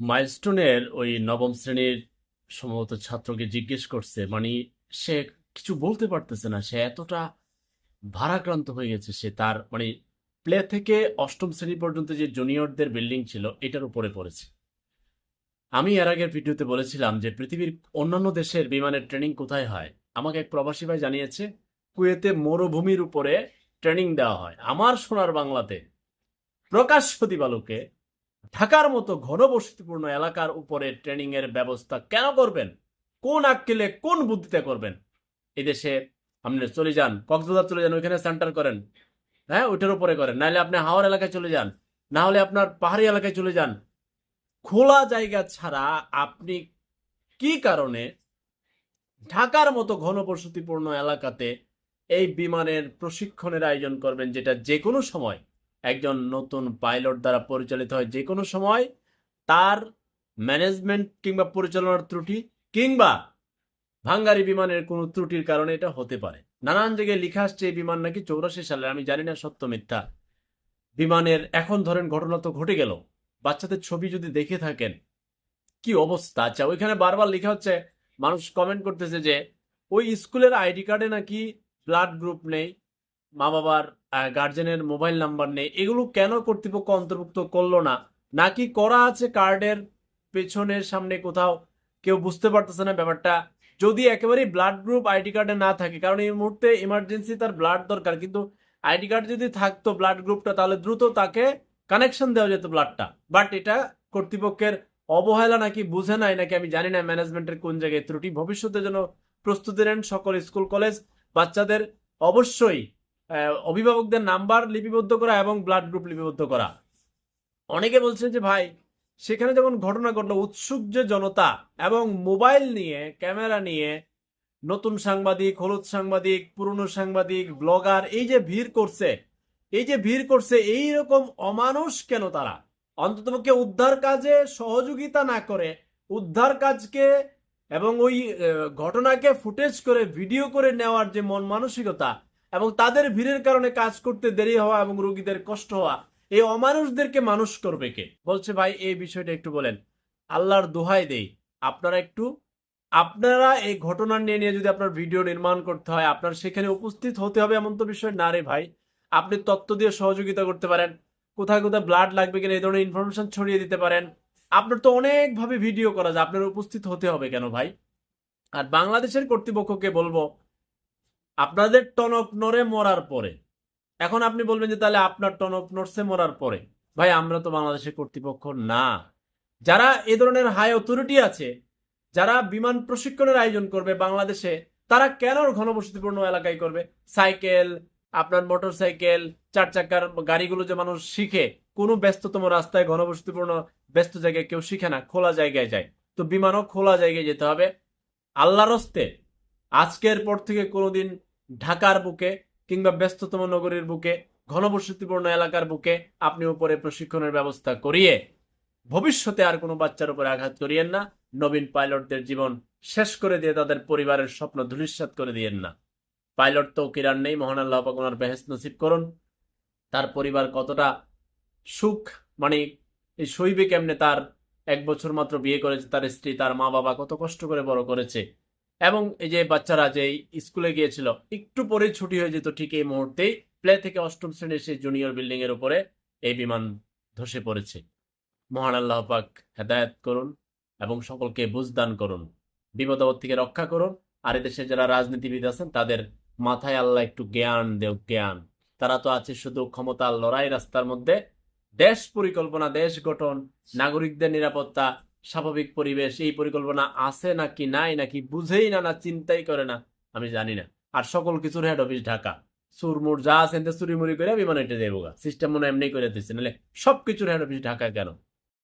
মাইলস্টোনের ওই নবম শ্রেণির সম্ভবত ছাত্রকে জিজ্ঞেস করছে মানে সে কিছু বলতে পারতেছে না, সে এতটা ভারাক্রান্ত হয়ে গেছে, সে তার মানে প্লে থেকে অষ্টম শ্রেণি পর্যন্ত যে জুনিয়রদের বিল্ডিং ছিল, এটার উপরে পড়েছে। আমি এর আগের ভিডিওতে বলেছিলাম যে পৃথিবীর অন্যান্য দেশের বিমানের ট্রেনিং কোথায় হয়? আমাকে এক প্রবাসী ভাই জানিয়েছে, কুয়েতে মরুভূমির উপরে ট্রেনিং দেওয়া হয়। আমার সোনার বাংলাতে প্রকাশ্য দিবালোকে ঢাকার মতো ঘনবসতিপূর্ণ এলাকার উপরে ট্রেনিং এর ব্যবস্থা কেন করবেন? কোন আক্কেলে কোন বুদ্ধিতে করবেন? এদেশে আপনি চলে যান, কক্সবাজার চলে যান, ওইখানে সেন্টার করেন। হ্যাঁ ওইটার উপরে করেন। নাহলে আপনি হাওয়ার এলাকায় চলে যান। না হলে আপনার পাহাড়ি এলাকায় চলে যান। খোলা জায়গা ছাড়া আপনি কি কারণে ঢাকার মতো ঘনবসতিপূর্ণ এলাকাতে এই বিমানের প্রশিক্ষণের আয়োজন করবেন যেটা যে কোনো সময়? একজন নতুন পাইলট দ্বারা পরিচালিত হয় যে কোনো সময় তার ম্যানেজমেন্ট কিংবা পরিচালনার ত্রুটি কিংবা ভাঙ্গারি বিমানের কোনো ত্রুটির কারণে এটা হতে পারে। নানান জায়গায় লিখা আসছে এই বিমান নাকি চৌরাশি সালে, আমি জানি না, সত্য মিথ্যা। বিমানের এখন ধরেন ঘটনা তো ঘটে গেল, বাচ্চাদের ছবি যদি দেখে থাকেন, কি অবস্থা? আচ্ছা ওইখানে বারবার লেখা হচ্ছে, মানুষ কমেন্ট করতেছে যে, ওই স্কুলের আইডি কার্ডে নাকি ব্লাড গ্রুপ নেই মা বাবার গার্জেনের মোবাইল নাম্বার নেই। এগুলো কেন কর্তৃপক্ষ অন্তর্ভুক্ত করল না? নাকি করা আছে কার্ডের পেছনের সামনে কোথাও? কেউ বুঝতে পারতেছে না ব্যাপারটা। যদি একেবারেই ব্লাড গ্রুপ আইডি কার্ডে না থাকে, কারণ এই মুহূর্তে ইমার্জেন্সি তার ব্লাড দরকার, কিন্তু আইডি কার্ড যদি থাকতো ব্লাড গ্রুপটা তাহলে দ্রুত তাকে কানেকশন দেওয়া যেত ব্লাডটা বাট এটা কর্তৃপক্ষের অবহেলা নাকি বুঝে নাই, নাকি আমি জানি না ম্যানেজমেন্টের কোন জায়গায় ত্রুটি। ভবিষ্যতে যেন প্রস্তুতি নেন সকল স্কুল, কলেজ বাচ্চাদের, অবশ্যই অভিভাবকদের নাম্বার লিপিবদ্ধ করা এবং ব্লাড গ্রুপ লিপিবদ্ধ করা। অনেকে বলছেন যে, ভাই, সেখানে যখন ঘটনা ঘটলো, উৎসুক যে জনতা এবং মোবাইল নিয়ে, ক্যামেরা নিয়ে, নতুন সাংবাদিক, হলুদ সাংবাদিক, পুরনো সাংবাদিক, ব্লগার, এই যে ভিড় করছে, এই যে ভিড় করছে, এই রকম অমানুষ কেন তারা? অন্ততপক্ষে উদ্ধার কাজে সহযোগিতা না করে, উদ্ধার কাজকে এবং ওই ঘটনাকে ফুটেজ করে, ভিডিও করে নেওয়ার যে মন মানসিকতা এবং তাদের ভিড়ের কারণে কাজ করতে দেরি হওয়া এবং রোগীদের কষ্ট হওয়া, এই অমানুষদেরকে মানুষ করবে কে? বলছে, ভাই, এই বিষয়টা একটু বলেন। আল্লাহর দোহাই দেই। আপনারা একটু, আপনারা এই ঘটনা নিয়ে নিয়ে যদি আপনার ভিডিও নির্মাণ করতে হয়, আপনার সেখানে উপস্থিত হতে হবে এমন তো বিষয় না রে ভাই। আপনি তত্ত্ব দিয়ে সহযোগিতা করতে পারেন। কোথায় কোথায় ব্লাড লাগবে কিনা, এই ধরনের ইনফরমেশন ছড়িয়ে দিতে পারেন। আপনার তো অনেকভাবে ভিডিও করা যায়। আপনার উপস্থিত হতে হবে কেন ভাই? আর বাংলাদেশের কর্তৃপক্ষকে বলব আপনাদের টনক নড়ে মরার পরে। এখন আপনি বলবেন যে, তাহলে আপনার টনক নড়ছে মরার পরে। ভাই, আমরা তো বাংলাদেশের কর্তৃপক্ষ না। যারা এ ধরনের হাই অথরিটি আছে, যারা বিমান প্রশিক্ষণের আয়োজন করবে বাংলাদেশে, তারা কেন ঘনবসতিপূর্ণ এলাকায় করবে? সাইকেল, আপনার মোটর সাইকেল চার চাকার গাড়িগুলো যে মানুষ শিখে, কোনো ব্যস্ততম রাস্তায় ঘনবসতিপূর্ণ, ব্যস্ত জায়গায় কেউ শিখে না, খোলা জায়গায় যায়। তো বিমানও খোলা জায়গায় যেতে হবে। আল্লাহর হস্তে, আজকের পর থেকে কোনোদিন ঢাকার বুকে কিংবা ব্যস্ততম নগরীর বুকে, ঘনবসতিপূর্ণ এলাকার বুকে আপনি উপরে প্রশিক্ষণের ব্যবস্থা করিয়ে ভবিষ্যতে আর কোনো বাচ্চার উপরে আঘাত করিয়েন না। নবীন পাইলটদের জীবন শেষ করে দিয়ে তাদের পরিবারের স্বপ্ন ধূলিসাৎ করে দিয়েন না। পাইলট তো কিরার নেই, মহান আল্লাহ পাক ওনার বেহেস নসিব করুন। তার পরিবার কতটা সুখ মানে এই সইবে কেমনে তার এক বছর মাত্র বিয়ে করেছে, তার স্ত্রী, তার মা বাবা কত কষ্ট করে বড় করেছে এবং এই যে বাচ্চারা যে স্কুলে গিয়েছিল, একটু পরে ছুটি হয়ে যেত ঠিক এই মুহূর্তেই। প্লে থেকে অষ্টম শ্রেণির সেই জুনিয়র বিল্ডিং এর উপরে এই বিমান ধসে পড়েছে। মহান আল্লাহ পাক হেদায়ত করুন এবং সকলকে বুঝদান করুন বিপদ আপদ থেকে রক্ষা করুন। আর এদেশে যারা রাজনীতিবিদ আছেন, তাদের মাথায় আল্লাহ একটু জ্ঞান দেও জ্ঞান। তারা তো আছে শুধু ক্ষমতার লড়াই রাস্তার মধ্যে। দেশ পরিকল্পনা, দেশ গঠন, নাগরিকদের নিরাপত্তা স্বাভাবিক পরিবেশ, এই পরিকল্পনা আছে নাকি নাই, নাকি বুঝেই না না চিন্তাই করে না, আমি জানি না। আর সকল কিছুর হেড অফিস ঢাকা। সুরমুর যা আছেন চুরি মুড়ি করে বিমান এটা দেবো সিস্টেম মনে এমনি করে দিচ্ছে, নাহলে সব কিছুর হেড অফিস ঢাকা কেন?